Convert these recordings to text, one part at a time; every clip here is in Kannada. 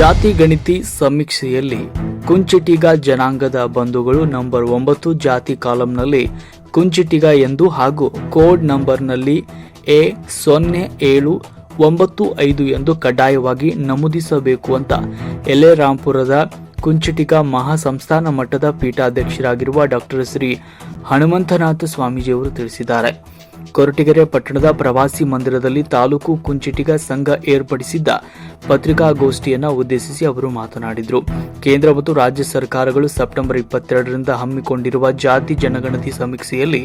ಜಾತಿ ಗಣಿತಿ ಸಮೀಕ್ಷೆಯಲ್ಲಿ ಕುಂಚಿಟಿಗ ಜನಾಂಗದ ಬಂಧುಗಳು ನಂಬರ್ ಒಂಬತ್ತು ಜಾತಿ ಕಾಲಂನಲ್ಲಿ ಕುಂಚಿಟಿಗ ಎಂದು ಹಾಗೂ ಕೋಡ್ ನಂಬರ್ನಲ್ಲಿ ಎ ಸೊನ್ನೆ ಏಳು ಒಂಬತ್ತು ಐದು ಎಂದು ಕಡ್ಡಾಯವಾಗಿ ನಮೂದಿಸಬೇಕು ಅಂತ ಎಲೆ ರಾಂಪುರದ ಕುಂಚಿಟಿಗ ಮಹಾಸಂಸ್ಥಾನ ಮಟ್ಟದ ಪೀಠಾಧ್ಯಕ್ಷರಾಗಿರುವ ಡಾಕ್ಟರ್ ಶ್ರೀ ಹನುಮಂತನಾಥ ಸ್ವಾಮೀಜಿಯವರು ತಿಳಿಸಿದ್ದಾರೆ. ಕೊರಟಗೆರೆ ಪಟ್ಟಣದ ಪ್ರವಾಸಿ ಮಂದಿರದಲ್ಲಿ ತಾಲೂಕು ಕುಂಚಿಟಿಗ ಸಂಘ ಏರ್ಪಡಿಸಿದ್ದ ಪತ್ರಿಕಾಗೋಷ್ಠಿಯನ್ನು ಉದ್ದೇಶಿಸಿ ಅವರು ಮಾತನಾಡಿದರು. ಕೇಂದ್ರ ಮತ್ತು ರಾಜ್ಯ ಸರ್ಕಾರಗಳು ಸೆಪ್ಟೆಂಬರ್ ಇಪ್ಪತ್ತೆರಡರಿಂದ ಹಮ್ಮಿಕೊಂಡಿರುವ ಜಾತಿ ಜನಗಣತಿ ಸಮೀಕ್ಷೆಯಲ್ಲಿ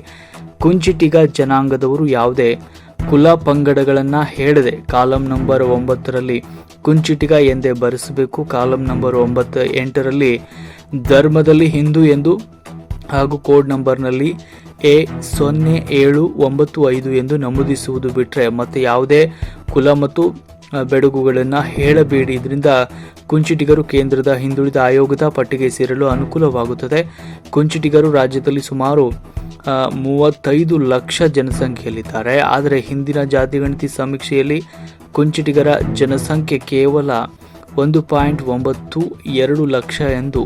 ಕುಂಚಿಟಿಗ ಜನಾಂಗದವರು ಯಾವುದೇ ಕುಲ ಪಂಗಡಗಳನ್ನು ಹೇಳದೆ ಕಾಲಂ ನಂಬರ್ ಒಂಬತ್ತರಲ್ಲಿ ಕುಂಚಿಟಿಗ ಎಂದೇ ಬರೆಸಬೇಕು, ಕಾಲಂ ನಂಬರ್ ಒಂಬತ್ತು ಎಂಟರಲ್ಲಿ ಧರ್ಮದಲ್ಲಿ ಹಿಂದೂ ಎಂದು ಹಾಗೂ ಕೋಡ್ ನಂಬರ್ನಲ್ಲಿ ಎ ಸೊನ್ನೆ ಏಳು ಒಂಬತ್ತು ಐದು ಎಂದು ನಮೂದಿಸುವುದು ಬಿಟ್ಟರೆ ಮತ್ತು ಯಾವುದೇ ಕುಲ ಮತ್ತು ಬೆಡಗುಗಳನ್ನು ಹೇಳಬೇಡಿ. ಇದರಿಂದ ಕುಂಚಿಟಿಗರು ಕೇಂದ್ರದ ಹಿಂದುಳಿದ ಆಯೋಗದ ಪಟ್ಟಿಗೆ ಸೇರಲು ಅನುಕೂಲವಾಗುತ್ತದೆ. ಕುಂಚಿಟಿಗರು ರಾಜ್ಯದಲ್ಲಿ ಸುಮಾರು ಮೂವತ್ತೈದು ಲಕ್ಷ ಜನಸಂಖ್ಯೆಯಲ್ಲಿದ್ದಾರೆ. ಆದರೆ ಹಿಂದಿನ ಜಾತಿಗಣತಿ ಸಮೀಕ್ಷೆಯಲ್ಲಿ ಕುಂಚಿಟಿಗರ ಜನಸಂಖ್ಯೆ ಕೇವಲ ಒಂದು ಪಾಯಿಂಟ್ ಒಂಬತ್ತು ಎರಡು ಲಕ್ಷ ಎಂದು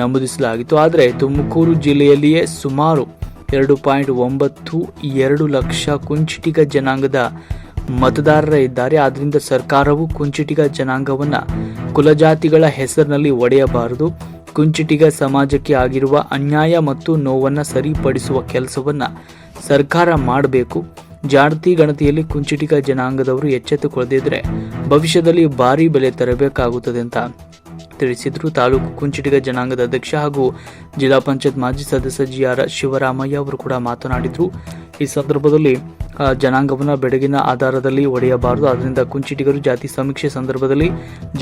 ನಮೂದಿಸಲಾಗಿತ್ತು. ಆದರೆ ತುಮಕೂರು ಜಿಲ್ಲೆಯಲ್ಲಿಯೇ ಸುಮಾರು ಎರಡು ಪಾಯಿಂಟ್ ಒಂಬತ್ತು ಎರಡು ಲಕ್ಷ ಕುಂಚಿಟಿಗ ಜನಾಂಗದ ಮತದಾರರ ಇದ್ದಾರೆ. ಆದ್ದರಿಂದ ಸರ್ಕಾರವು ಕುಂಚಿಟಿಗ ಜನಾಂಗವನ್ನು ಕುಲಜಾತಿಗಳ ಹೆಸರಿನಲ್ಲಿ ಒಡೆಯಬಾರದು. ಕುಂಚಿಟಿಗ ಸಮಾಜಕ್ಕೆ ಆಗಿರುವ ಅನ್ಯಾಯ ಮತ್ತು ನೋವನ್ನು ಸರಿಪಡಿಸುವ ಕೆಲಸವನ್ನು ಸರ್ಕಾರ ಮಾಡಬೇಕು. ಜಾತಿ ಗಣತಿಯಲ್ಲಿ ಕುಂಚಿಟಿಗ ಜನಾಂಗದವರು ಎಚ್ಚೆತ್ತುಕೊಳ್ಳದಿದ್ದರೆ ಭವಿಷ್ಯದಲ್ಲಿ ಭಾರಿ ಬೆಲೆ ತರಬೇಕಾಗುತ್ತದೆ ಅಂತ ತಿಳಿಸಿದ್ರು. ತಾಲೂಕು ಕುಂಚಿಟಿಗ ಜನಾಂಗದ ಅಧ್ಯಕ್ಷ ಹಾಗೂ ಜಿಲ್ಲಾ ಪಂಚಾಯತ್ ಮಾಜಿ ಸದಸ್ಯ ಜಿ ಆರ್ ಶಿವರಾಮಯ್ಯ ಅವರು ಕೂಡ ಮಾತನಾಡಿದರು. ಈ ಸಂದರ್ಭದಲ್ಲಿ ಜನಾಂಗವನ್ನು ಬೆಡಗಿನ ಆಧಾರದಲ್ಲಿ ಒಡೆಯಬಾರದು. ಆದ್ದರಿಂದ ಕುಂಚಿಟಿಗರು ಜಾತಿ ಸಮೀಕ್ಷೆ ಸಂದರ್ಭದಲ್ಲಿ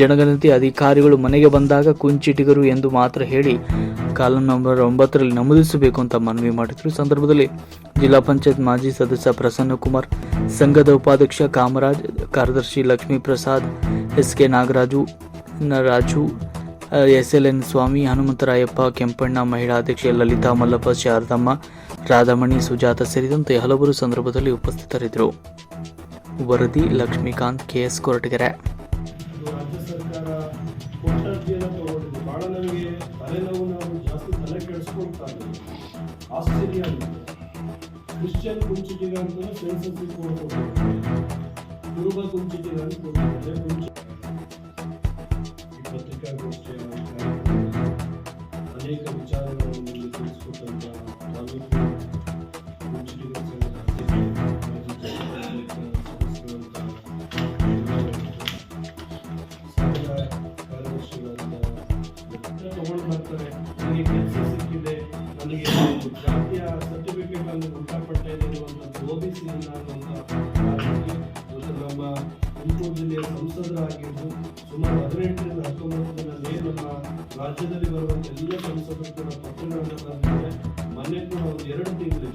ಜನಗಣತಿ ಅಧಿಕಾರಿಗಳು ಮನೆಗೆ ಬಂದಾಗ ಕುಂಚಿಟಿಗರು ಎಂದು ಮಾತ್ರ ಹೇಳಿ ಕಾಲಂ ನಂಬರ್ ಒಂಬತ್ತರಲ್ಲಿ ನಮೂದಿಸಬೇಕು ಅಂತ ಮನವಿ ಮಾಡಿದರು. ಸಂದರ್ಭದಲ್ಲಿ ಜಿಲ್ಲಾ ಪಂಚಾಯತ್ ಮಾಜಿ ಸದಸ್ಯ ಪ್ರಸನ್ನ ಕುಮಾರ್ ಸಂಘದ ಉಪಾಧ್ಯಕ್ಷ ಕಾಮರಾಜ್, ಕಾರ್ಯದರ್ಶಿ Lakshmi Prasad, S K Nagaraju Raju S L N Swamy Hanumantharayappa, Kempanna ಮಹಿಳಾ ಅಧ್ಯಕ್ಷೆ ಲಲಿತಾ ಮಲ್ಲಪ್ಪ, ಶಾರದಮ್ಮ, ರಾಧಾಮಣಿ, ಸುಜಾತ ಸೇರಿದಂತೆ ಹಲವರು ಸಂದರ್ಭದಲ್ಲಿ ಉಪಸ್ಥಿತರಿದ್ದರು. ವರದಿ Lakshmikanth, K S Koratagere. Christian Kunchitiga ಅಂತಲೂ ಸೆನ್ಸಸ್ ಕೊಡ್ತಾರೆ ಕುರುಬ ಕುಂಚಿಟಿಗ ಅಂತ ಕೊಡ್ತಾರೆ ತುಮಕೂರು ಜಿಲ್ಲೆಯ ಸಂಸದರಾಗಿದ್ದು ಸುಮಾರು ಹದಿನೆಂಟರಿಂದ ಹತ್ತೊಂಬತ್ತು ದಿನ ನಮ್ಮ ರಾಜ್ಯದಲ್ಲಿ ಬರುವಂಥ ಎಲ್ಲ ಸಂಸದರು ಕೂಡ ಪತ್ರಗಳನ್ನು ಬರೆದಿದ್ದಾರೆ ಮೊನ್ನೆ ಕೂಡ ಒಂದು ಎರಡು ತಿಂಗಳಿದೆ.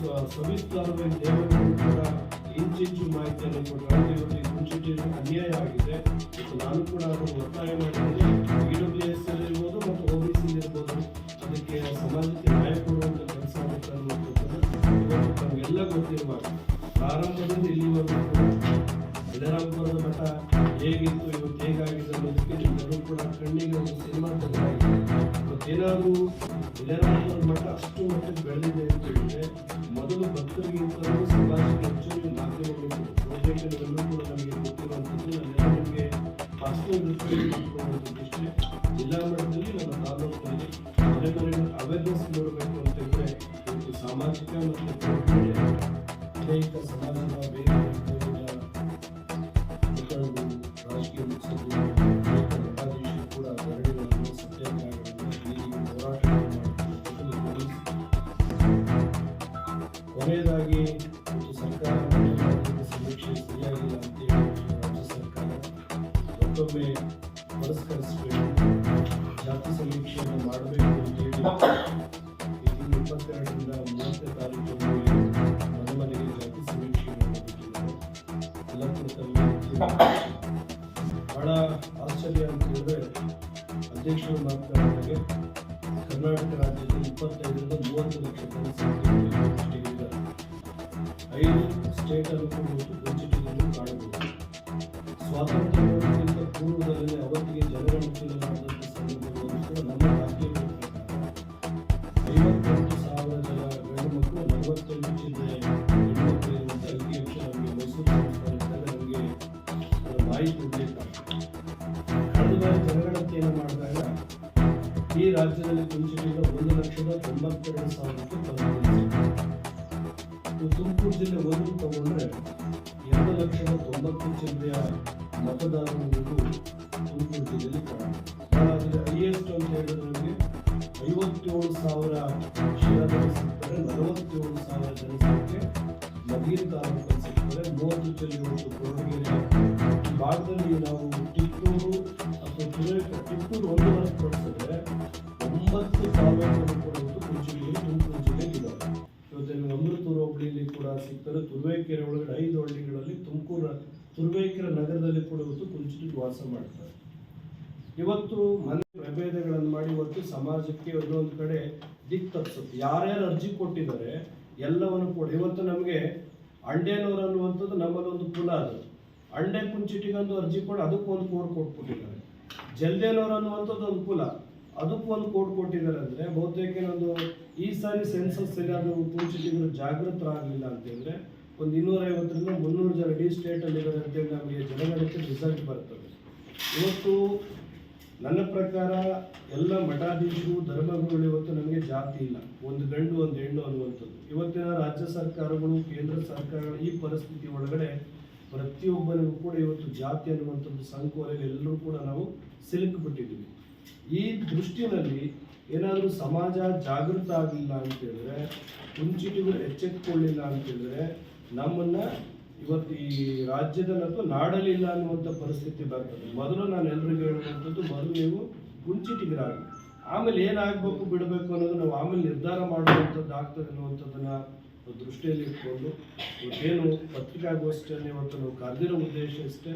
ಸೊ ಸವಿಸ್ತಾರವಾಗಿ ದೇವರುಗಳು ಕೂಡ ಇಂಚಿಂಚು ಮಾಹಿತಿಯನ್ನು ಕೊಟ್ಟರೆ ಈ ಅನ್ಯಾಯ ಆಗಿದೆ. ಮತ್ತು ನಾನು ಕೂಡ ಅದನ್ನು ಒತ್ತಾಯ ಮಾಡಿದ್ದೀನಿ. ಇ ಡಬ್ಲ್ಯೂ ಎಸ್ ಇರ್ಬೋದು ಮತ್ತು ಒ ಬಿ ಸಿ ಇರ್ಬೋದು. ಅದಕ್ಕೆ ಸಮಾಜಕ್ಕೆ ನ್ಯಾಯ ಕೊಡುವಂಥ ಕೆಲಸ ಆಗುತ್ತೆ ಅನ್ನೋದು ನಮಗೆಲ್ಲ ಗೊತ್ತಿರುವ ಪ್ರಾರಂಭದಿಂದ ಇಲ್ಲಿವರೆಗೂ ಕೂಡ ಯಲರಾಮಪುರದ ಮಠ ಹೇಗಿತ್ತು ಇವತ್ತು ಹೇಗಾಗಿದೆ ಅನ್ನೋದಕ್ಕೆ ಕೂಡ ಕಣ್ಣಿಗೆ ಒಂದು ಸಿನಿಮಾ ತೆಗೆದಾಗಿದೆ ಮತ್ತೇನಾದರೂ ಯಲರಾಮಪುರದ ಮಠ ಅಷ್ಟು ಮಟ್ಟಕ್ಕೆ ಬೆಳೆದಿದೆ ಅಂತ ಹೇಳಿದ್ರೆ, ಮೊದಲು ಭಕ್ತರಿಗಿಂತಲೂ ಸಮಾಜಕ್ಕೆ ಹೆಚ್ಚು ಮಾಧ್ಯಮಗಳು ಪ್ರೋಜೆಕ್ಟ್ಗಳೆಲ್ಲೂ ಕೂಡ ನಮಗೆ ಗೊತ್ತಿರುವಂಥದ್ದು ನಾನೆಲ್ಲ ನಿಮಗೆ ಪರ್ಸನಲ್ ರಿಕ್ವೆಸ್ಟ್ ಮಾಡ್ಕೊಳ್ಳೋದು ಇಷ್ಟೇ ಜಿಲ್ಲಾ ಮಟ್ಟದಲ್ಲಿ ನಮ್ಮ ತಾಲೂಕಿನಲ್ಲಿ ಮನೆ ಅವೇರ್ನೆಸ್ ನೋಡಬೇಕು ಅಂತಂದರೆ ಇವತ್ತು ಸಾಮಾಜಿಕ ಮತ್ತು ಅನೇಕ ಸಮಾಜದ ಬೇರೆ ಕೊನೆಯದಾಗಿ ಇವತ್ತು ಸರ್ಕಾರ ಮಾಡಿರುವ ಸಮೀಕ್ಷೆ ಸರಿಯಾಗಿಲ್ಲ ಅಂತೇಳಿ ರಾಜ್ಯ ಸರ್ಕಾರ ಮತ್ತೊಮ್ಮೆ ಪುರಸ್ಕರಿಸಬೇಕು ಜಾತಿ ಸಮೀಕ್ಷೆಯನ್ನು ಮಾಡಬೇಕು ಅಂತೇಳಿ ಈ ತಿಂಗಳು ಇಪ್ಪತ್ತೆರಡರಿಂದ ಮೂವತ್ತನೇ ತಾರೀಕಿನಲ್ಲಿ ಮನೆ ಮನೆಗೆ ಜಾತಿ ಸಮೀಕ್ಷೆಯನ್ನು ಮಾಡಬೇಕಿದೆ ಯಲಹಂಕದಲ್ಲಿ ರಾಜ್ಯದಲ್ಲಿ ಕುಂಚಿಟಿಗ ಒಂದು ಲಕ್ಷದ ತೊಂಬತ್ತೆರಡು ಸಾವಿರಕ್ಕೆ ತಲುಪಿದೆ ತುಮಕೂರು ಜಿಲ್ಲೆ ಒಂದು ತಗೊಂಡ್ರೆ ಎರಡು ಲಕ್ಷದ ತೊಂಬತ್ತು ಜಿಲ್ಲೆಯ ಮತದಾರರು ತುಮಕೂರು ಜಿಲ್ಲೆಯಲ್ಲಿ ಆದರೆ ಹೈಯೆಸ್ಟ್ ಅಂತ ಹೇಳಿದ್ರೆ ಐವತ್ತೇಳು ಸಾವಿರ ಶಿರಾದಲ್ಲಿ ಸಿಗ್ತಾರೆ ನಲವತ್ತೇಳು ಸಾವಿರ ಜನಸಂಖ್ಯೆ ಮದೀರ್ ತಾಲೂಕಲ್ಲಿ ಸಿಗ್ತಾರೆ ಮೂವತ್ತು ಜಿಲ್ಲೆಗಳು ಕೊಡುಗೆ ಭಾಗದಲ್ಲಿ ನಾವು ಟಿಪ್ಪೂರು ವಾಸ ಮಾಡ್ತಾರೆ. ಇವತ್ತು ಮನೆ ಪ್ರಭೇದಗಳನ್ನು ಮಾಡಿ ಇವತ್ತು ಸಮಾಜಕ್ಕೆ ಒಂದೊಂದು ಕಡೆ ದಿಕ್ ತಪ್ಪಿಸುತ್ತೆ. ಯಾರ್ಯಾರು ಅರ್ಜಿ ಕೊಟ್ಟಿದ್ದಾರೆ, ಎಲ್ಲವನ್ನು ಕೂಡ. ಇವತ್ತು ನಮಗೆ ಅಂಡೇನೂರು ಅನ್ನುವಂಥದ್ದು ನಮ್ಮಲ್ಲಿ ಒಂದು ಕುಲ ಅದು. ಅಂಡೆ ಕುಂಚಿಟಿಗೊಂದು ಅರ್ಜಿ ಕೊಡಿ, ಅದಕ್ಕೂ ಒಂದು ಕೋಡ್ ಕೊಟ್ಬಿಟ್ಟಿದ್ದಾರೆ. ಜಲ್ದೇನೂರು ಅನ್ನುವಂಥದ್ದು ಒಂದು ಕುಲ. ಅದಕ್ಕೂ ಒಂದು ಕೋಡ್ ಕೊಟ್ಟಿದ್ದಾರೆ ಅಂದ್ರೆ ಬಹುತೇಕ ಒಂದು ಈ ಸಾರಿ ಸೆನ್ಸಸ್ ಏನಾದರೂ ಕುಂಚಿಟಿಗರು ಜಾಗೃತರಾಗಲಿಲ್ಲ ಅಂತಂದ್ರೆ ಒಂದು ಇನ್ನೂರೈವತ್ತರಿಂದ ಮುನ್ನೂರು ಜನ ಡಿ ಸ್ಟೇಟಲ್ಲಿ ಅಂತೇಳಿ ನಮಗೆ ಜನಗಣತಿ ರಿಸಲ್ಟ್ ಬರ್ತದೆ. ಇವತ್ತು ನನ್ನ ಪ್ರಕಾರ ಎಲ್ಲ ಮಠಾಧೀಶರು, ಧರ್ಮಗುರುಗಳು ಇವತ್ತು ನಮಗೆ ಜಾತಿ ಇಲ್ಲ. ಒಂದು ಗಂಡು, ಒಂದು ಹೆಣ್ಣು ಅನ್ನುವಂಥದ್ದು. ಇವತ್ತಿನ ರಾಜ್ಯ ಸರ್ಕಾರಗಳು, ಕೇಂದ್ರ ಸರ್ಕಾರಗಳು ಈ ಪರಿಸ್ಥಿತಿ ಒಳಗಡೆ ಪ್ರತಿಯೊಬ್ಬರಿಗೂ ಕೂಡ ಇವತ್ತು ಜಾತಿ ಅನ್ನುವಂಥದ್ದು ಸಂಕೋಲೆಗೆ ಎಲ್ಲರೂ ಕೂಡ ನಾವು ಸಿಲುಕಿಬಿಟ್ಟಿದ್ದೀವಿ. ಈ ದೃಷ್ಟಿನಲ್ಲಿ ಏನಾದರೂ ಸಮಾಜ ಜಾಗೃತ ಆಗಿಲ್ಲ ಅಂತೇಳಿದ್ರೆ ಮುಂಚಿಟಿಗಳು ನಮ್ಮನ್ನು ಹೇಳಿದ್ರೆ, ನಮ್ಮನ್ನ ಇವತ್ತು ಈ ರಾಜ್ಯದಲ್ಲಿ ಅಥವಾ ನಾಡಲ್ಲಿ ಇಲ್ಲ ಅನ್ನುವಂಥ ಪರಿಸ್ಥಿತಿ ಬರ್ತದೆ. ಮೊದಲು ನಾನು ಎಲ್ರಿಗೂ ಹೇಳುವಂಥದ್ದು, ಮೊದಲು ನೀವು ಕುಂಚಿಟಿಗರಾಗಿ ಆಮೇಲೆ ಏನಾಗಬೇಕು ಬಿಡಬೇಕು ಅನ್ನೋದು ನಾವು ಆಮೇಲೆ ನಿರ್ಧಾರ ಮಾಡುವಂಥದ್ದು ಆಗ್ತದೆ ಅನ್ನುವಂಥದ್ದನ್ನು ದೃಷ್ಟಿಯಲ್ಲಿ ಇಟ್ಕೊಂಡು, ಇವತ್ತೇನು ಪತ್ರಿಕಾಗೋಷ್ಠಿಯಲ್ಲಿ ಇವತ್ತು ನಾವು ಕರೆದಿರೋ ಉದ್ದೇಶ ಇಷ್ಟೇ.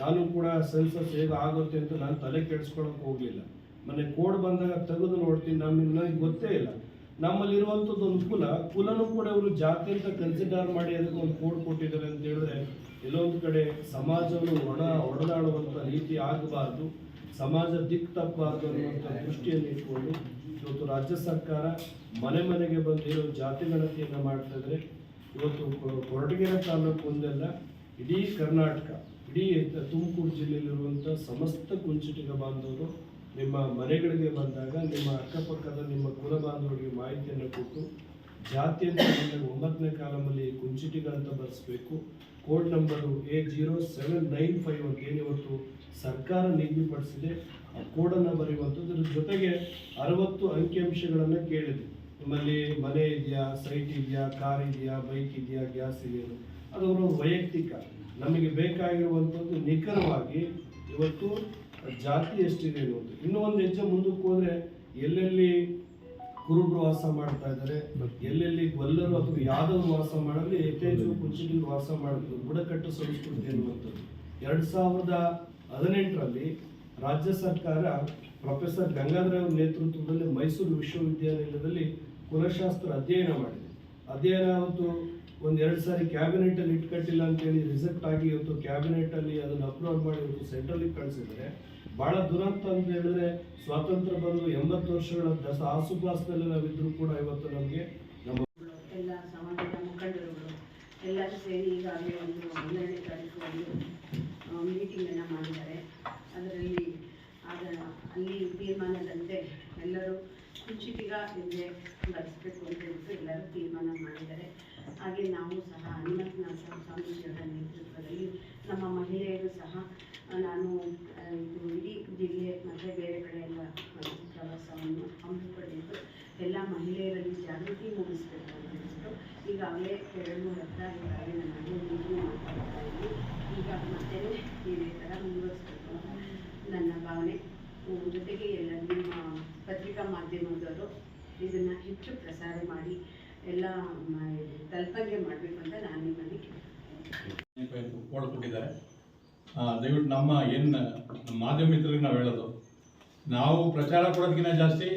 ನಾನು ಕೂಡ ಸೆನ್ಸಸ್ ಹೇಗೆ ಆಗುತ್ತೆ ಅಂತ ನಾನು ತಲೆ ಕೆಡಿಸ್ಕೊಳಕ್ಕೆ ಹೋಗಲಿಲ್ಲ. ಮನೆ ಕೋಡ್ ಬಂದಾಗ ತೆಗೆದು ನೋಡ್ತೀನಿ, ನಮಗೆ ನನಗೆ ಗೊತ್ತೇ ಇಲ್ಲ. ನಮ್ಮಲ್ಲಿರುವಂಥದ್ದು ಒಂದು ಕುಲ, ಕುಲನೂ ಕೂಡ ಇವರು ಜಾತಿ ಅಂತ ಕನ್ಸಿಡರ್ ಮಾಡಿ ಅದಕ್ಕೆ ಒಂದು ಕೋಡ್ ಕೊಟ್ಟಿದ್ದಾರೆ ಅಂತ ಹೇಳಿದ್ರೆ ಒಂದು ಕಡೆ ಸಮಾಜವನ್ನು ಒಣ, ಒಡೆದಾಡುವಂಥ ರೀತಿ ಆಗಬಾರ್ದು, ಸಮಾಜ ದಿಕ್ ತಪ್ಪಬಾರ್ದು ಅನ್ನುವಂಥ ದೃಷ್ಟಿಯನ್ನು ಇಟ್ಕೊಂಡು ಇವತ್ತು ರಾಜ್ಯ ಸರ್ಕಾರ ಮನೆ ಮನೆಗೆ ಬಂದಿರೋ ಜಾತಿ ಗಣತಿಯನ್ನು ಮಾಡ್ತಾ ಇದ್ರೆ, ಇವತ್ತು ಕೊರಟಗೆರೆ ತಾಲೂಕು ಒಂದೆಲ್ಲ ಇಡೀ ಕರ್ನಾಟಕ, ಇಡೀ ತುಮಕೂರು ಜಿಲ್ಲೆಯಲ್ಲಿರುವಂಥ ಸಮಸ್ತ ಕುಂಚಿಟಿಗ ಬಾಂಧವರು ನಿಮ್ಮ ಮನೆಗಳಿಗೆ ಬಂದಾಗ ನಿಮ್ಮ ಅಕ್ಕಪಕ್ಕದ ನಿಮ್ಮ ಕುಲ ಬಾಂಧವರಿಗೆ ಮಾಹಿತಿಯನ್ನು ಕೊಟ್ಟು ಜಾತಿ ಅಂತ ಬಂದಾಗ ಒಂಬತ್ತನೇ ಕಾಲಮಲ್ಲಿ ಕುಂಚಿಟಿಗ ಅಂತ ಬರೆಸ್ಬೇಕು code number A zero seven nine five ಅಂತ ಏನಿವತ್ತು ಸರ್ಕಾರ ನಿಗದಿಪಡಿಸಿದೆ. ಆ ಕೋಡನ್ನು ಬರೆಯುವಂಥದ್ದು. ಇದ್ರ ಜೊತೆಗೆ ಅರವತ್ತು ಅಂಕಿಅಂಶಗಳನ್ನು ಕೇಳಿದೆ. ನಿಮ್ಮಲ್ಲಿ ಮನೆ ಇದೆಯಾ, ಸೈಟ್ ಇದೆಯಾ, ಕಾರ್ ಇದೆಯಾ, ಬೈಕ್ ಇದೆಯಾ, ಗ್ಯಾಸ್ ಇದೆಯಾ ಅದು ಅವರ ವೈಯಕ್ತಿಕ. ನಮಗೆ ಬೇಕಾಗಿರುವಂಥದ್ದು ನಿಖರವಾಗಿ ಇವತ್ತು ಜಾತಿ ಎಷ್ಟಿದೆ ಅನ್ನೋದು. ಇನ್ನೂ ಒಂದು ಹೆಜ್ಜೆ ಮುಂದಕ್ಕೆ ಹೋದ್ರೆ ಎಲ್ಲೆಲ್ಲಿ ಕುರುಬರು ವಾಸ ಮಾಡ್ತಾ ಇದ್ದಾರೆ, ಎಲ್ಲೆಲ್ಲಿ ಗೊಲ್ಲರು ಅಥವಾ ಯಾದವರು ವಾಸ ಮಾಡಲಿ ಯಥೇಚ್ಛ ಕುಂಚಿಟಿಗರು ವಾಸ ಮಾಡಿದ್ರು ಬುಡಕಟ್ಟು ಸಂಸ್ಕೃತಿ ಅನ್ನುವಂಥದ್ದು ಎರಡು ಸಾವಿರದ ಹದಿನೆಂಟರಲ್ಲಿ ರಾಜ್ಯ ಸರ್ಕಾರ ಪ್ರೊಫೆಸರ್ ಗಂಗಾಧರ ನೇತೃತ್ವದಲ್ಲಿ ಮೈಸೂರು ವಿಶ್ವವಿದ್ಯಾನಿಲಯದಲ್ಲಿ ಕುಲಶಾಸ್ತ್ರ ಅಧ್ಯಯನ ಮಾಡಿದೆ. ಅಧ್ಯಯನ ಅವತ್ತು ಒಂದು ಎರಡು ಸಾರಿ ಕ್ಯಾಬಿನೆಟ್ ಅಲ್ಲಿ ಇಟ್ಕಟ್ಟಿಲ್ಲ ಅಂತ ಹೇಳಿ ರಿಸೆಕ್ಟ್ ಆಗಿ ಇವತ್ತು ಕ್ಯಾಬಿನೆಟ್ ಅಲ್ಲಿ ಅದನ್ನ ಅಪ್ರೂವ್ ಮಾಡಿ ಇವತ್ತು ಸೆಂಟ್ರಲ್ ಕಳಿಸಿದ್ರೆ ಬಹಳ ದುರಂತ ಅಂತ ಹೇಳಿದ್ರೆ ಸ್ವಾತಂತ್ರ್ಯ ಬಂದು ಎಂಬತ್ತು ವರ್ಷಗಳ ದಸ ಆಸುಪಾಸದಲ್ಲಿ ನಾವಿದ್ರು ಕೂಡ ಇವತ್ತು ನಮಗೆ ನಮ್ಮ ಎಲ್ಲ ಸಮಾಜದ ಮುಖಂಡರುಗಳು ಎಲ್ಲರೂ ಸೇರಿ ಈಗಾಗಲೇ ಒಂದು ಹನ್ನೆರಡನೇ ತಾರೀಕು ಒಂದು ಮೀಟಿಂಗನ್ನು ಮಾಡಿದ್ದಾರೆ. ಅದರಲ್ಲಿ ಆಗ ಅಲ್ಲಿ ತೀರ್ಮಾನದಂತೆ ಎಲ್ಲರೂ ಕುಂಚಿಟಿಗ ಹಿಂದೆ ಬರೆಸಬೇಕು ಅಂತ ಹೇಳ್ಬಿಟ್ಟು ಎಲ್ಲರೂ ತೀರ್ಮಾನ ಮಾಡಿದ್ದಾರೆ. ಹಾಗೆ ನಾವು ಸಹ ಹನುಮಂತನಾಥ ಸ್ವಾಮೀಜಿಯವರ ನೇತೃತ್ವದಲ್ಲಿ ನಮ್ಮ ಮಹಿಳೆಯರು ಸಹ ನಾನು ಇದು ಇಡೀ ಜಿಲ್ಲೆ, ಮತ್ತು ಬೇರೆ ಕಡೆ ಎಲ್ಲ ಪ್ರವಾಸವನ್ನು ಹಮ್ಮಿಕೊಂಡಿದ್ದು ಎಲ್ಲ ಮಹಿಳೆಯರಲ್ಲಿ ಜಾಗೃತಿ ಮೂಡಿಸಬೇಕು ಅಂತ ಹೇಳಿಬಿಟ್ಟು ಈಗಾಗಲೇ ಎರಡು ಮೂರು ಹತ್ರ ನನಗೆ ನಾನು ಮೀಟಿಂಗ್ ಮಾಡ್ತಾ ಇದ್ದೀನಿ ಈಗ ಮತ್ತೆ ಇದೇ ಥರ ಮುಂದುವರಿಸಬೇಕು ಅಂತ ನನ್ನ ಭಾವನೆ. ಜೊತೆಗೆ ಎಲ್ಲ ನಿಮ್ಮ ಪತ್ರಿಕಾ ಮಾಧ್ಯಮದವರು ಇದನ್ನು ಹೆಚ್ಚು ಪ್ರಸಾರ ಮಾಡಿ, ಎಲ್ಲ ತಲುಪಂಗೆ ಮಾಡಬೇಕು ಅಂತ ನಾನು ನಿಮ್ಮಲ್ಲಿ ಕೊಟ್ಟಿದ್ದಾರೆ. ದಯವಿಟ್ಟು ನಮ್ಮ ಏನು ಮಾಧ್ಯಮ ಮಿತ್ರರಿಗೆ ನಾವು ಹೇಳೋದು, ನಾವು ಪ್ರಚಾರ ಕೊಡೋದಕ್ಕಿಂತ ಜಾಸ್ತಿ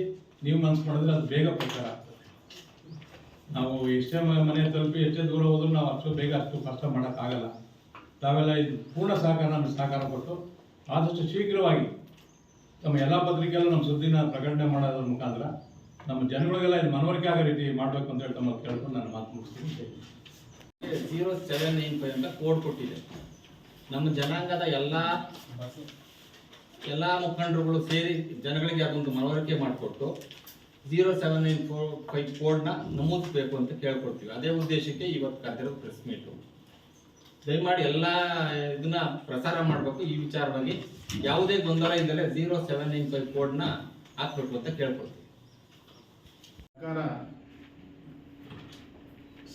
ನೀವು ಮನಸ್ಸು ಮಾಡಿದ್ರೆ ಅದು ಬೇಗ ಪ್ರಚಾರ ಆಗ್ತದೆ. ನಾವು ಎಷ್ಟೇ ಮನೆ ತಲುಪಿ ಎಷ್ಟೇ ದೂರ ಹೋದ್ರೂ ನಾವು ಅಷ್ಟು ಬೇಗ ಅಷ್ಟು ಕಷ್ಟ ಮಾಡೋಕ್ಕಾಗಲ್ಲ ತಾವೆಲ್ಲ ಇದು ಪೂರ್ಣ ಸಹಕಾರ, ನಮಗೆ ಸಹಕಾರ ಕೊಟ್ಟು ಆದಷ್ಟು ಶೀಘ್ರವಾಗಿ ತಮ್ಮ ಎಲ್ಲ ಪತ್ರಿಕೆಯಲ್ಲೂ ನಮ್ಮ ಸುದ್ದಿನ ಪ್ರಕಟಣೆ ಮಾಡೋದ್ರ ಮುಖಾಂತರ ನಮ್ಮ ಜನಗಳಿಗೆಲ್ಲ ಇದು ಮನವರಿಕೆ ಆಗೋ ರೀತಿ ಮಾಡಬೇಕು ಅಂತ ಹೇಳಿ ತಮ್ಮ ಕೇಳ್ಕೊಂಡು ನಾನು ಮಾತು ಮುಗಿಸ್ತೀನಿ ಜೀರೋ ಸೆವೆನ್ ನೈನ್ ಫೈವ್ ಅಂತ ಕೋಡ್ ಕೊಟ್ಟಿದೆ. ನಮ್ಮ ಜನಾಂಗದ ಎಲ್ಲ ಎಲ್ಲ ಮುಖಂಡರುಗಳು ಸೇರಿ ಜನಗಳಿಗೆ ಅದೊಂದು ಮನವರಿಕೆ ಮಾಡಿಕೊಟ್ಟು zero seven nine four five ಕೋಡ್ನ ನಮೂದಿಸಬೇಕು ಅಂತ ಕೇಳ್ಕೊಡ್ತೀವಿ. ಅದೇ ಉದ್ದೇಶಕ್ಕೆ ಇವತ್ತು ಕರೆದಿರೋದು ಪ್ರೆಸ್ ಮೀಟು ದಯಮಾಡಿ ಎಲ್ಲ ಇದನ್ನ ಪ್ರಸಾರ ಮಾಡಬೇಕು. ಈ ವಿಚಾರವಾಗಿ ಯಾವುದೇ ಗೊಂದಲ ಇದ್ದರೆ ಜೀರೋ ಸೆವೆನ್ ನೈನ್ ಫೈವ್ ಕೋಡ್ನ ಹಾಕ್ಬೇಕು ಅಂತ ಕೇಳ್ಕೊಡ್ತೀವಿ. ಸರ್ಕಾರ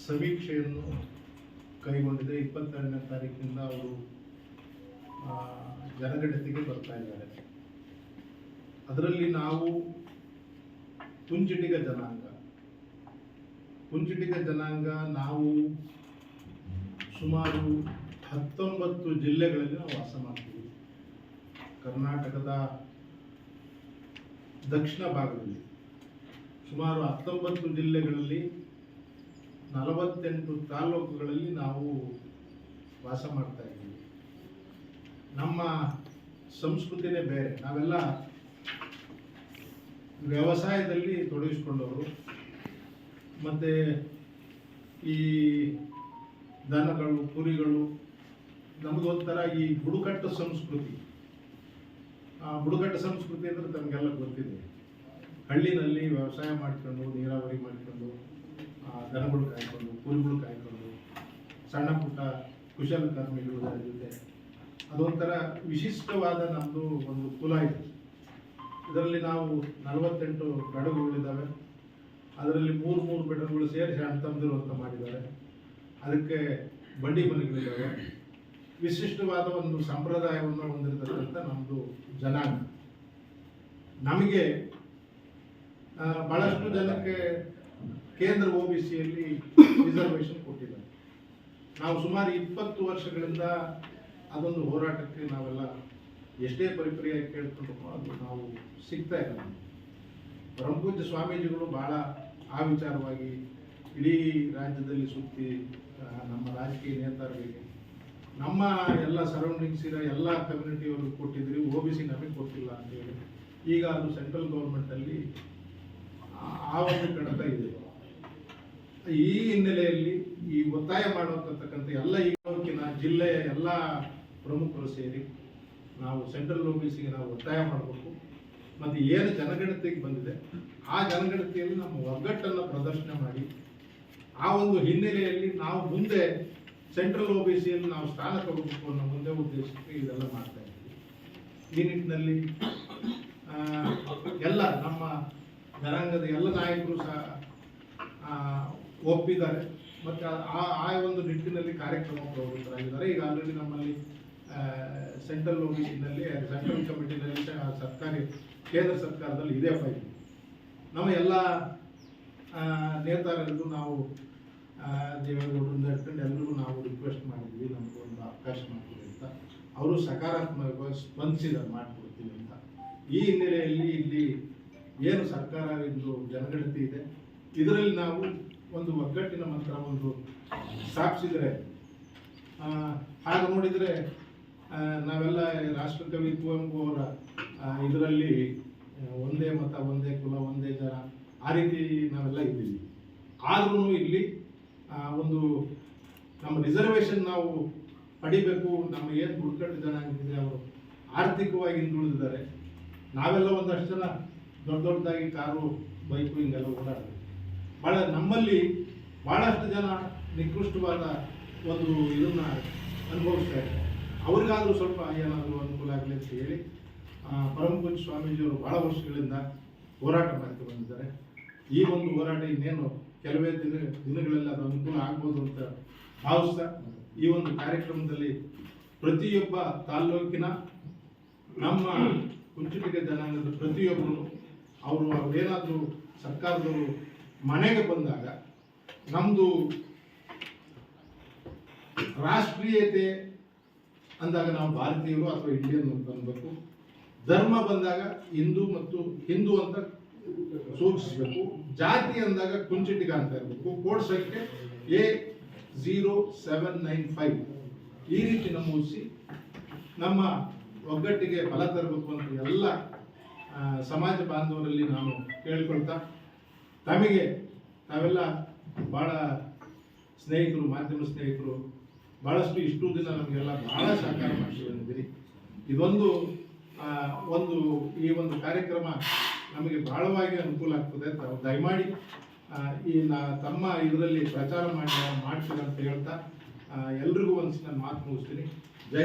ಸಮೀಕ್ಷೆಯನ್ನು ಕೈಗೊಂಡಿದೆ. ಇಪ್ಪತ್ತೆರಡನೇ ತಾರೀಕಿನಿಂದ ಅವರು ಜನಗಣತಿಗೆ ಬರ್ತಾ ಇದ್ದಾರೆ. ಅದರಲ್ಲಿ ನಾವು ಕುಂಚಿಟಿಗ ಜನಾಂಗ. ಕುಂಚಿಟಿಗ ಜನಾಂಗ ನಾವು ಸುಮಾರು ಹತ್ತೊಂಬತ್ತು ಜಿಲ್ಲೆಗಳಲ್ಲಿ ನಾವು ವಾಸ ಮಾಡ್ತೀವಿ. ಕರ್ನಾಟಕದ ದಕ್ಷಿಣ ಭಾಗದಲ್ಲಿ ಸುಮಾರು ಹತ್ತೊಂಬತ್ತು ಜಿಲ್ಲೆಗಳಲ್ಲಿ ನಲವತ್ತೆಂಟು ತಾಲೂಕುಗಳಲ್ಲಿ ನಾವು ವಾಸ ಮಾಡ್ತಾ ನಮ್ಮ ಸಂಸ್ಕೃತಿನೇ ಬೇರೆ. ನಾವೆಲ್ಲ ವ್ಯವಸಾಯದಲ್ಲಿ ತೊಡಗಿಸ್ಕೊಂಡವರು. ಮತ್ತು ಈ ದನಗಳು, ಕುರಿಗಳು ನಮಗೊಂಥರ ಈ ಬುಡುಕಟ್ಟು ಸಂಸ್ಕೃತಿ. ಆ ಬುಡಕಟ್ಟು ಸಂಸ್ಕೃತಿ ಅಂದರೆ ತಮಗೆಲ್ಲ ಗೊತ್ತಿದೆ. ಹಳ್ಳಿನಲ್ಲಿ ವ್ಯವಸಾಯ ಮಾಡ್ಕೊಂಡು, ನೀರಾವರಿ ಮಾಡ್ಕೊಂಡು ದನಗಳು ಕಾಯ್ಕೊಂಡು, ಕುರಿಗಳು ಕಾಯ್ಕೊಂಡು ಸಣ್ಣ ಪುಟ್ಟ ಕುಶಲಕರ್ಮಿಗಳು ಜೊತೆ ಅದೊಂಥರ ವಿಶಿಷ್ಟವಾದ ನಮ್ಮದು ಒಂದು ಕುಲ ಇದೆ. ಇದರಲ್ಲಿ ನಾವು ನಲವತ್ತೆಂಟು ಬೆಡಗುಗಳಿದ್ದಾವೆ ಅದರಲ್ಲಿ ಮೂರು ಮೂರು ಬೆಡಗುಗಳು ಸೇರಿ ಅಣ್ಣ ತಮ್ಮದಿರು ಅಂತ ಮಾಡಿದ್ದಾರೆ. ಅದಕ್ಕೆ ಬಂಡಿ ಮನೆಗಳಿದ್ದಾವೆ. ವಿಶಿಷ್ಟವಾದ ಒಂದು ಸಂಪ್ರದಾಯವನ್ನು ಹೊಂದಿರತಕ್ಕಂಥ ನಮ್ಮದು ಜನಾಂಗ. ನಮಗೆ ಬಹಳಷ್ಟು ಜನಕ್ಕೆ ಕೇಂದ್ರ ಒ ಬಿ ಸಿಯಲ್ಲಿ ರಿಸರ್ವೇಶನ್ ಕೊಟ್ಟಿದ್ದಾರೆ. ನಾವು ಸುಮಾರು ಇಪ್ಪತ್ತು ವರ್ಷಗಳಿಂದ ಅದೊಂದು ಹೋರಾಟಕ್ಕೆ ನಾವೆಲ್ಲ ಎಷ್ಟೇ ಪರಿಪರಿಯಾಗಿ ಕೇಳ್ಕೊಂಡು ಅದು ನಾವು ಸಿಗ್ತಾ ಇಲ್ಲ ಬ್ರಹ್ಮಪೂಜ ಸ್ವಾಮೀಜಿಗಳು ಬಹಳ ಆ ವಿಚಾರವಾಗಿ ಇಡೀ ರಾಜ್ಯದಲ್ಲಿ ಸುತ್ತಿ ನಮ್ಮ ರಾಜಕೀಯ ನೇತಾರರಿಗೆ ನಮ್ಮ ಎಲ್ಲ ಸರೌಂಡಿಂಗ್ಸ್ ಇರೋ ಎಲ್ಲ ಕಮ್ಯುನಿಟಿಯವ್ರಿಗೆ ಕೊಟ್ಟಿದ್ರಿ ಒ ಬಿ ಸಿ ನಮಗೆ ಕೊಟ್ಟಿಲ್ಲ ಅಂತೇಳಿ ಈಗ ಅದು ಸೆಂಟ್ರಲ್ ಗೌರ್ಮೆಂಟಲ್ಲಿ ಆ ಒಂದು ಕಡತ ಇದೆ. ಈ ಹಿನ್ನೆಲೆಯಲ್ಲಿ ಈ ಒತ್ತಾಯ ಮಾಡತಕ್ಕಂಥ ಎಲ್ಲ ಈ ತಾಲೂಕಿನ ಜಿಲ್ಲೆಯ ಎಲ್ಲ ಪ್ರಮುಖರು ಸೇರಿ ನಾವು ಸೆಂಟ್ರಲ್ ಓಬಿಸಿಗೆ ನಾವು ಒತ್ತಾಯ ಮಾಡಬೇಕು. ಮತ್ತು ಏನು ಜನಗಣತಿಗೆ ಬಂದಿದೆ, ಆ ಜನಗಣತಿಯಲ್ಲಿ ನಮ್ಮ ಒಗ್ಗಟ್ಟನ್ನು ಪ್ರದರ್ಶನ ಮಾಡಿ, ಆ ಒಂದು ಹಿನ್ನೆಲೆಯಲ್ಲಿ ನಾವು ಮುಂದೆ ಸೆಂಟ್ರಲ್ ಸಿಯಲ್ಲಿ ನಾವು ಸ್ಥಾನ ತಗೋಬೇಕು ಅನ್ನೋ ಮುಂದೆ ಉದ್ದೇಶಕ್ಕೆ ಇದೆಲ್ಲ ಮಾಡ್ತಾ ಇದ್ದೀವಿ. ಈ ನಿಟ್ಟಿನಲ್ಲಿ ಎಲ್ಲ ನಮ್ಮ ಜನಾಂಗದ ಎಲ್ಲ ನಾಯಕರು ಸಹ ಒಪ್ಪಿದ್ದಾರೆ. ಮತ್ತು ಆ ಆ ಒಂದು ನಿಟ್ಟಿನಲ್ಲಿ ಕಾರ್ಯಕ್ರಮ ಪ್ರವೃತ್ತರಾಗಿದ್ದಾರೆ. ಈಗ ಆಲ್ರೆಡಿ ನಮ್ಮಲ್ಲಿ ಸೆಂಟ್ರಲ್ ಓಬಿಸಿನಲ್ಲಿ ಸೆಂಟ್ರಲ್ ಕಮಿಟಿನಲ್ಲಿ ಸರ್ಕಾರಿ, ಕೇಂದ್ರ ಸರ್ಕಾರದಲ್ಲಿ ಇದೇ ಫೈಲ್ ನಮ್ಮ ಎಲ್ಲ ನೇತಾರರಿಗೂ ನಾವು ದೇವೇಗೌಡರು ದೇವೇಗೌಡರಿಂದ ಹಿಡ್ಕೊಂಡು ಎಲ್ಲರಿಗೂ ನಾವು ರಿಕ್ವೆಸ್ಟ್ ಮಾಡಿದ್ವಿ ನಮಗೊಂದು ಅವಕಾಶ ಮಾಡಿಕೊಡಿ ಅಂತ. ಅವರು ಸಕಾರಾತ್ಮಕವಾಗಿ ಸ್ಪಂದಿಸಿದ್ದಾರೆ ಮಾಡಿಕೊಡ್ತೀವಿ ಅಂತ. ಈ ಹಿನ್ನೆಲೆಯಲ್ಲಿ ಇಲ್ಲಿ ಏನು ಸರ್ಕಾರ ಇಂದು ಜನಗಣತಿ ಇದೆ. ಇದರಲ್ಲಿ ನಾವು ಒಂದು ಒಗ್ಗಟ್ಟಿನ ಮಂತ್ರ ಒಂದು ಸ್ಥಾಪಿಸಿದರೆ ಹಾಗೆ ನೋಡಿದರೆ ನಾವೆಲ್ಲ ರಾಷ್ಟ್ರಕವಿ ಕುವೆಂಪು ಅವರ ಇದರಲ್ಲಿ ಒಂದೇ ಮತ, ಒಂದೇ ಕುಲ, ಒಂದೇ ಜನ, ಆ ರೀತಿ ನಾವೆಲ್ಲ ಇದ್ದೀವಿ. ಆದ್ರೂ ಇಲ್ಲಿ ಒಂದು ನಮ್ಮ ರಿಸರ್ವೇಶನ್ ನಾವು ಪಡಿಬೇಕು, ನಮ್ಮ ಏನು ಬುಡಕಟ್ಟು ಜನ ಇದೆ ಅವರು ಆರ್ಥಿಕವಾಗಿ ಹಿಂದುಳಿದಿದ್ದಾರೆ. ನಾವೆಲ್ಲ ಒಂದಷ್ಟು ಜನ ದೊಡ್ಡ ದೊಡ್ಡದಾಗಿ ಕಾರು, ಬೈಕು ಹಿಂಗೆಲ್ಲ ಓಡಾಡ್ತೀವಿ. ಭಾಳ ನಮ್ಮಲ್ಲಿ ಭಾಳಷ್ಟು ಜನ ನಿಕೃಷ್ಟವಾದ ಒಂದು ಇದನ್ನ ಅನುಭವಿಸ್ತಾ ಇದ್ದಾರೆ. ಅವ್ರಿಗಾದ್ರೂ ಸ್ವಲ್ಪ ಏನಾದರೂ ಅನುಕೂಲ ಆಗಲಿ ಅಂತ ಹೇಳಿ ಆ, ಸ್ವಾಮೀಜಿ ಸ್ವಾಮೀಜಿಯವರು ಭಾಳ ವರ್ಷಗಳಿಂದ ಹೋರಾಟ ಮಾಡ್ತಾ ಬಂದಿದ್ದಾರೆ. ಈ ಒಂದು ಹೋರಾಟ ಇನ್ನೇನು ಕೆಲವೇ ದಿನ ದಿನಗಳಲ್ಲಿ ಅದು ಅನುಕೂಲ ಆಗ್ಬೋದು ಅಂತ ಭಾವಿಸ್ತಾ ಈ ಒಂದು ಕಾರ್ಯಕ್ರಮದಲ್ಲಿ ಪ್ರತಿಯೊಬ್ಬ ತಾಲ್ಲೂಕಿನ ನಮ್ಮ ಕುಂಚಿಟಿಗ ಜನಾಂಗದ ಪ್ರತಿಯೊಬ್ಬರು ಅವರು ಅವರೇನಾದರೂ ಸರ್ಕಾರದವರು ಮನೆಗೆ ಬಂದಾಗ ನಮ್ಮದು ರಾಷ್ಟ್ರೀಯತೆ ಅಂದಾಗ ನಾವು ಭಾರತೀಯರು ಅಥವಾ ಇಂಡಿಯನ್ ಅಂತ ಅನ್ಬೇಕು. ಧರ್ಮ ಬಂದಾಗ ಹಿಂದೂ ಮತ್ತು ಹಿಂದೂ ಅಂತ ಸೂಚಿಸಬೇಕು. ಜಾತಿ ಅಂದಾಗ ಕುಂಚಿಟಿಗ ಅಂತ ಇರಬೇಕು. ಕೋಡ್ ಸಂಖ್ಯೆ A zero seven nine five ಈ ರೀತಿ ನಮೂದಿಸಿ ನಮ್ಮ ಒಗ್ಗಟ್ಟಿಗೆ ಬಲ ತರಬೇಕು ಅಂತ ಎಲ್ಲ ಸಮಾಜ ಬಾಂಧವರಲ್ಲಿ ನಾನು ಕೇಳಿಕೊಳ್ತಾ, ತಮಗೆ ತಾವೆಲ್ಲ ಭಾಳ ಸ್ನೇಹಿತರು, ಮಾಧ್ಯಮ ಸ್ನೇಹಿತರು ಭಾಳಷ್ಟು ಇಷ್ಟು ದಿನ ನಮಗೆಲ್ಲ ಭಾಳ ಸಹಕಾರ ಮಾಡಿ ಬಂದಿದ್ದೀರಿ ಇದೊಂದು ಒಂದು, ಈ ಒಂದು ಕಾರ್ಯಕ್ರಮ ನಮಗೆ ಬಹಳವಾಗಿ ಅನುಕೂಲ ಆಗ್ತದೆ ತಾವು ದಯಮಾಡಿ ಈ ನಾ, ತಮ್ಮ ಇದರಲ್ಲಿ ಪ್ರಚಾರ ಮಾಡಿ ಅಂತ ಹೇಳ್ತಾ ಎಲ್ರಿಗೂ ಒಂದು ಮಾತು ಮುಗಿಸ್ತೀನಿ. ಜೈ